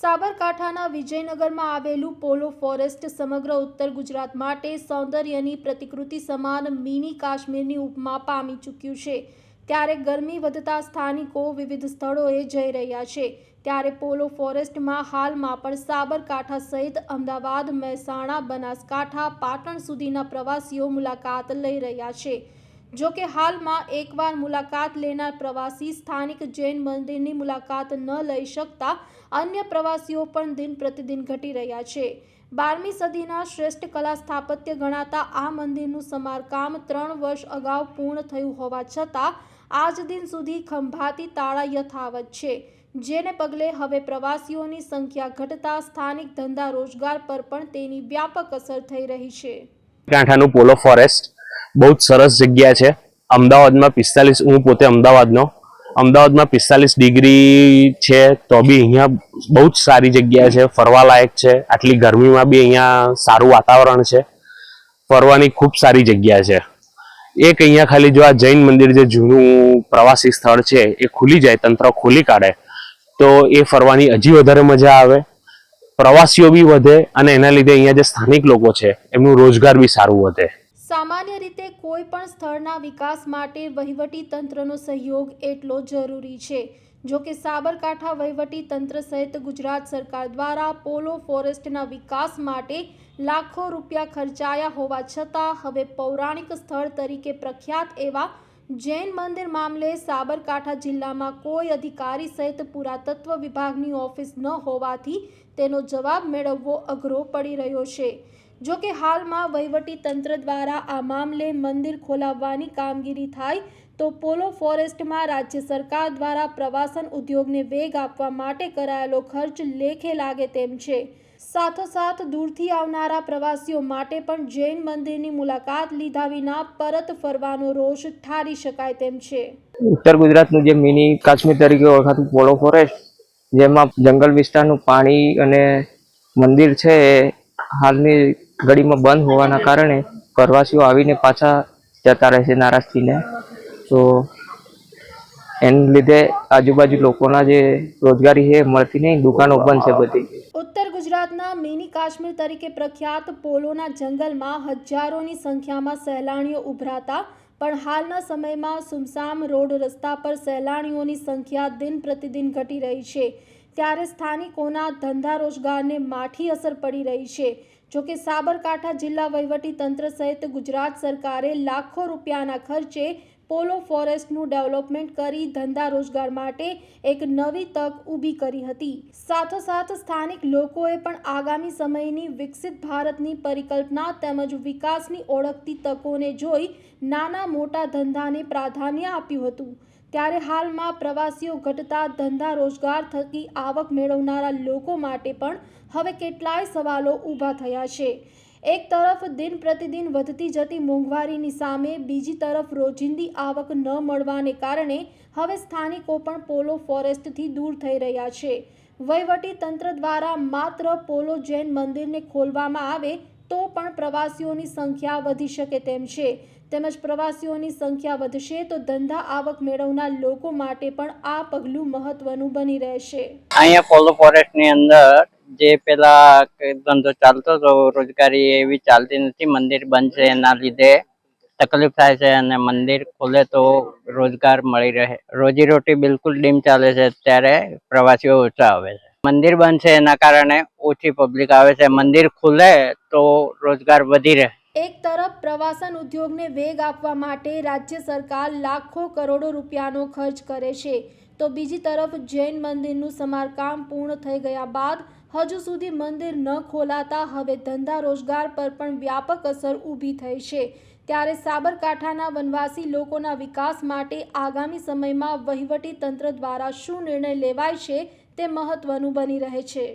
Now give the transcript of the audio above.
સાબરકાંઠાના વિજયનગરમાં આવેલું પોલો ફોરેસ્ટ સમગ્ર ઉત્તર ગુજરાત માટે સૌંદર્યની પ્રતિકૃતિ સમાન મિની કાશ્મીરની ઉપમા પામી ચૂક્યું છે. ત્યારે ગરમી વધતા સ્થાનિકો વિવિધ સ્થળોએ જઈ રહ્યા છે. ત્યારે પોલો ફોરેસ્ટમાં હાલમાં પણ સાબરકાંઠા સહિત અમદાવાદ, મહેસાણા, બનાસકાંઠા, પાટણ સુધીના પ્રવાસીઓ મુલાકાત લઈ રહ્યા છે. જો કે હાલમાં એકવાર મુલાકાત લેનાર પ્રવાસી સ્થાનિક જૈન મંદિરની મુલાકાત ન લઈ શકતા અન્ય પ્રવાસીઓ પણ દિન પ્રતિદિન ઘટી રહ્યા છે. બારમી સદીના શ્રેષ્ઠ કલા સ્થાપત્ય ગણાતા આ મંદિરનું સમારકામ ત્રણ વર્ષ અગાઉ પૂર્ણ થયું હોવા છતાં આજ દિન સુધી ખંભાતી તાળા યથાવત છે, જેને પગલે હવે પ્રવાસીઓની સંખ્યા ઘટતા સ્થાનિક ધંધા રોજગાર પર પણ તેની વ્યાપક અસર થઈ રહી છે. કાંઠાનું પોલો ફોરેસ્ટ બહુ જ સરસ જગ્યા છે. અમદાવાદમાં પિસ્તાલીસ, હું પોતે અમદાવાદનો. અમદાવાદમાં પિસ્તાલીસ ડિગ્રી છે તો બી અહીંયા બહુ જ સારી જગ્યા છે ફરવા લાયક છે. આટલી ગરમીમાં બી અહીંયા સારું વાતાવરણ છે. ફરવાની ખૂબ સારી જગ્યા છે. એક અહીંયા ખાલી જો આ જૈન મંદિર જે જૂનું પ્રવાસી સ્થળ છે, એ ખુલી જાય, તંત્ર ખોલી કાઢે, તો એ ફરવાની હજી વધારે મજા આવે. પ્રવાસીઓ બી વધે અને એના લીધે અહીંયા જે સ્થાનિક લોકો છે, એમનું રોજગાર બી સારું વધે. સામાન્ય રીતે કોઈ પણ સ્થળના વિકાસ માટે વહીવટી તંત્રનો સહયોગ એટલો જરૂરી છે. જો કે સાબરકાંઠા વહીવટી તંત્ર સહિત ગુજરાત સરકાર દ્વારા પોલો ફોરેસ્ટના વિકાસ માટે લાખો રૂપિયા ખર્ચાયા હોવા છતાં હવે પૌરાણિક સ્થળ તરીકે પ્રખ્યાત એવા જૈન મંદિર મામલે સાબરકાંઠા જિલ્લામાં કોઈ અધિકારી સહિત પુરાતત્વ વિભાગની ઓફિસ ન હોવાથી તેનો જવાબ મેળવવો અઘરો પડી રહ્યો છે. જો કે હાલમાં વહીવટી તંત્ર દ્વારા આ મામલે મંદિર ખોલાવવાની કામગીરી થાય, તો પોલો ફોરેસ્ટમાં રાજ્ય સરકાર દ્વારા પ્રવાસન ઉદ્યોગને વેગ આપવા માટે કરાયેલો ખર્ચ લેખે લાગે તેમ છે. સાથોસાથ દૂરથી આવનારા પ્રવાસીઓ માટે પણ જૈન મંદિરની મુલાકાત લીધા વિના પરત ફરવાનો રોષ ઠારી શકાય તેમ છે. ઉત્તર ગુજરાતનું જે મિની કાશ્મીર તરીકે ઓળખાતું પોલો ફોરેસ્ટ, જેમાં જંગલ વિસ્તારનું પાણી અને મંદિર છે હાલની ઘડીમાં બંધ હોવાના કારણે પ્રવાસીઓ આવીને પાછા જતા રહે છે નારાજ થઈને. તો એને લીધે આજુબાજુ લોકોના જે રોજગારી છે મળતી નહીં, દુકાનો બંધ છે બધી. ઉત્તર ગુજરાતના મિની કાશ્મીર તરીકે પ્રખ્યાત પોલોના જંગલમાં હજારોની સંખ્યામાં સહેલાણીઓ ઉભરાતા, પણ હાલના સમયમાં સુમસામ રોડ રસ્તા પર સહેલાણીઓની સંખ્યા દિન પ્રતિદિન ઘટી રહી છે. ત્યારે સ્થાનિકોના ધંધા રોજગારને માઠી અસર પડી રહી છે. જોકે સાબરકાંઠા જિલ્લા વહીવટી તંત્ર સહિત ગુજરાત સરકારે લાખો રૂપિયાના ખર્ચે પોલો ફોરેસ્ટનું ડેવલપમેન્ટ કરી ધંધા રોજગાર માટે એક નવી તક ઊભી કરી હતી. સાથોસાથ સ્થાનિક લોકોએ પણ આગામી સમયની વિકસિત ભારતની પરિકલ્પના તેમજ વિકાસની ઓળખતી તકોને જોઈ નાના મોટા ધંધાને પ્રાધાન્ય આપ્યું હતું. ત્યારે હાલમાં પ્રવાસીઓ ઘટતા ધંધા રોજગાર થકી આવક મેળવનારા લોકો માટે પણ હવે કેટલાય સવાલો ઊભા થયા છે. એક તરફ દિન પ્રતિદિન વધતી જતી મોંઘવારીની સામે બીજી તરફ રોજિંદી આવક ન મળવાને કારણે હવે સ્થાનિકો પણ પોલો ફોરેસ્ટથી દૂર થઈ રહ્યા છે. વહીવટી તંત્ર દ્વારા માત્ર પોલો જૈન મંદિરને ખોલવામાં આવે તો પણ પ્રવાસીઓની સંખ્યા વધી શકે તેમ છે. તેમજ પ્રવાસીઓની સંખ્યા વધશે તો ધંધા આવક મેળવનાર લોકો માટે પણ આ પગલું મહત્વનું બની રહેશે. અહીંયા પોલો ફોરેસ્ટની અંદર જે પેલા ધંધો ચાલતો હતો, રોજગારી એવી ચાલતી નથી. મંદિર બંધ છે એના લીધે તકલીફ થાય છે અને મંદિર ખુલે તો રોજગાર મળી રહે. રોજીરોટી બિલકુલ ડીમ ચાલે છે, ત્યારે પ્રવાસીઓ ઓછા આવે છે. મંદિર બંધ છે એના કારણે ઓછી પબ્લિક આવે છે. મંદિર ખુલે તો રોજગાર વધી રહે. એક તરફ પ્રવાસન ઉદ્યોગને વેગ આપવા માટે રાજ્ય સરકાર લાખો કરોડો રૂપિયાનો ખર્ચ કરે છે, તો બીજી તરફ જૈન મંદિરનું સમારકામ પૂર્ણ થઈ ગયા બાદ હજુ સુધી મંદિર ન ખોલાતા હવે ધંધા રોજગાર પર પણ વ્યાપક અસર ઊભી થઈ છે. ત્યારે સાબરકાંઠાના વનવાસી લોકોના વિકાસ માટે આગામી સમયમાં વહીવટી તંત્ર દ્વારા શું નિર્ણય લેવાય છે તે મહત્વનું બની રહે છે.